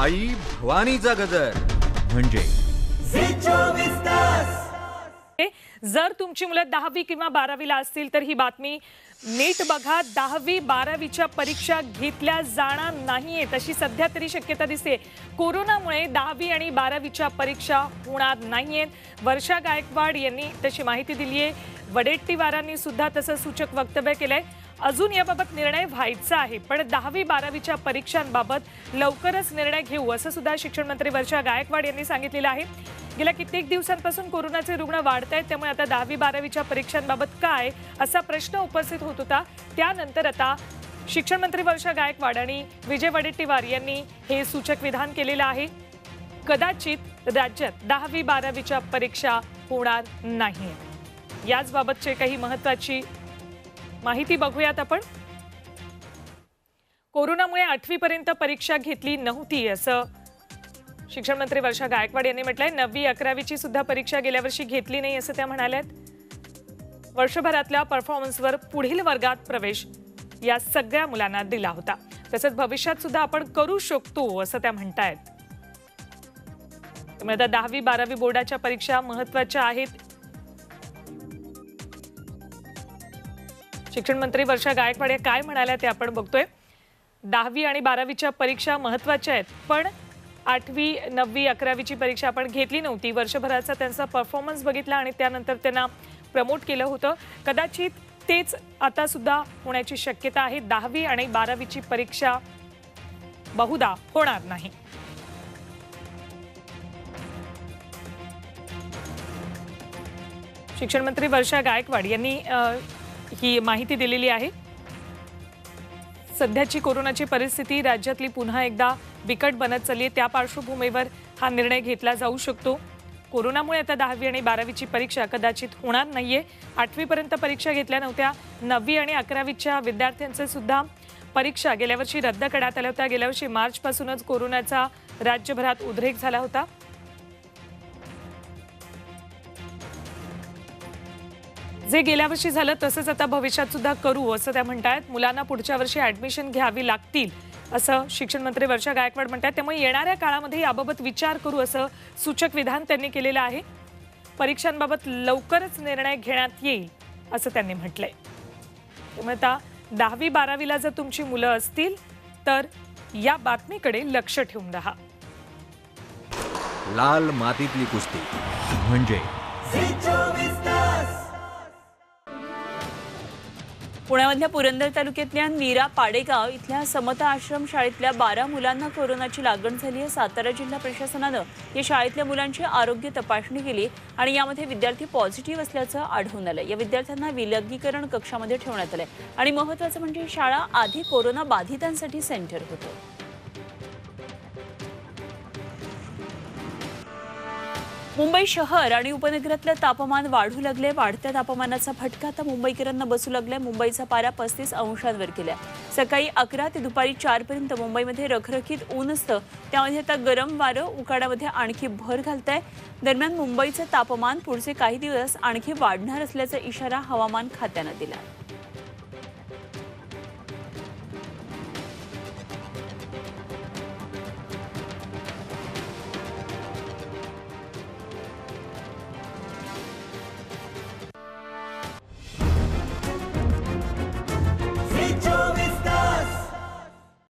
आई भवानीचा गजर. म्हणजे? जर तुमची मुलं दहावी किंवा बारावीला असतील तर ही बातमी नीट बघा. दहावी बारावीच्या परीक्षा घेतल्या जाणार नाहीयेत अशी सध्या तरी शक्यता दिसते. कोरोनामुळे दहावी आणि बारावीच्या परीक्षा होणार नाहीयेत. वर्षा गायकवाड यांनी तशी माहिती दिली आहे वडेट्टीवारांनी सुद्धा तसं सूचक वक्तव्य केलंय. अजून याबाबत निर्णय व्हायचा आहे पण दहावी बारावीच्या परीक्षांबाबत लवकरच निर्णय घेऊ असं सुद्धा शिक्षण मंत्री वर्षा गायकवाड यांनी सांगितलेलं आहे. गेल्या कित्येक दिवसांपासून कोरोनाचे रुग्ण वाढत आहेत त्यामुळे आता दहावी बारावीच्या परीक्षांबाबत काय असा प्रश्न उपस्थित होत होता. त्यानंतर आता शिक्षण मंत्री वर्षा गायकवाड आणि विजय वडेट्टीवार यांनी हे सूचक विधान केलेलं आहे. कदाचित राज्यात दहावी बारावीच्या परीक्षा होणार नाही याचबाबतचे काही महत्वाची माहिती बघूयात आपण. कोरोनामुळे आठवीपर्यंत परीक्षा घेतली नव्हती असं शिक्षण मंत्री वर्षा गायकवाड यांनी म्हटलंय. नववी अकरावीची सुद्धा परीक्षा गेल्या वर्षी घेतली नाही असं त्या म्हणाल्यात. वर्षभरातल्या परफॉर्मन्सवर पुढील वर्गात प्रवेश या सगळ्या मुलांना दिला होता. तसंच भविष्यात सुद्धा आपण करू शकतो असं त्या म्हणतायत. त्यामुळे आता दहावी बारावी बोर्डाच्या परीक्षा महत्त्वाच्या आहेत. शिक्षण मंत्री वर्षा गायकवाड या काय म्हणाल्या ते आपण बघतोय. दहावी आणि बारावीच्या परीक्षा महत्त्वाच्या आहेत पण आठवी नववी अकरावीची परीक्षा आपण घेतली नव्हती. वर्षभराचा त्यांचा परफॉर्मन्स बघितला आणि त्यानंतर त्यांना प्रमोट केलं होतं. कदाचित तेच आता सुद्धा होण्याची शक्यता आहे. दहावी आणि बारावीची परीक्षा बहुधा होणार नाही. शिक्षण मंत्री वर्षा गायकवाड यांनी ही माहिती दिलेली आहे. सध्याची कोरोनाची परिस्थिती राज्यातली पुन्हा एकदा बिकट बनत चालली आहे. त्या पार्श्वभूमीवर हा निर्णय घेतला जाऊ शकतो. कोरोनामुळे आता दहावी आणि बारावीची परीक्षा कदाचित होणार नाहीये. आठवीपर्यंत परीक्षा घेतल्या नव्हत्या. नववी आणि अकरावीच्या विद्यार्थ्यांचे सुद्धा परीक्षा गेल्या वर्षी रद्द करण्यात आल्या होत्या. गेल्या वर्षी मार्चपासूनच कोरोनाचा राज्यभरात उद्रेक झाला होता. जे गेल्या वर्षी झालं तसंच आता भविष्यात सुद्धा करू असं त्या म्हणतायत. मुलांना पुढच्या वर्षी ऍडमिशन घ्यावी लागतील असं शिक्षण मंत्री वर्षा गायकवाड म्हणतात त्यामुळे येणाऱ्या काळामध्ये याबाबत विचार करू असं सूचक विधान त्यांनी केलेलं आहे. परीक्षांबाबत लवकरच निर्णय घेण्यात येईल असं त्यांनी म्हटलंय. त्यामुळे आता दहावी बारावीला जर तुमची मुलं असतील तर या बातमीकडे लक्ष ठेवून राहा. लाल मातीतली कुस्ती. म्हणजे पुण्यामधल्या पुरंदर तालुक्यातल्या नीरा पाडेगाव इथल्या समता आश्रम शाळेतल्या बारा मुलांना कोरोनाची लागण झाली आहे. सातारा जिल्हा प्रशासनानं या शाळेतल्या मुलांची आरोग्य तपासणी केली आणि यामध्ये विद्यार्थी पॉझिटिव्ह असल्याचं आढळून आलं या विद्यार्थ्यांना विलगीकरण कक्षामध्ये ठेवण्यात आलंय. आणि महत्वाचं म्हणजे शाळा आधी कोरोना बाधितांसाठी सेंटर होतं. मुंबई शहर आणि उपनगरातलं तापमान वाढू लागले वाढत्या तापमानाचा फटका आता मुंबईकरांना बसू लागलाय. मुंबईचा पारा पस्तीस अंशांवर गेलाय. सकाळी अकरा ते दुपारी चारपर्यंत मुंबईमध्ये रखरखीत ऊन असतं. त्यामध्ये आता गरम वारं उकाडामध्ये आणखी भर घालतंय. दरम्यान मुंबईचं तापमान पुढचे काही दिवस आणखी वाढणार असल्याचा इशारा हवामान खात्यानं दिला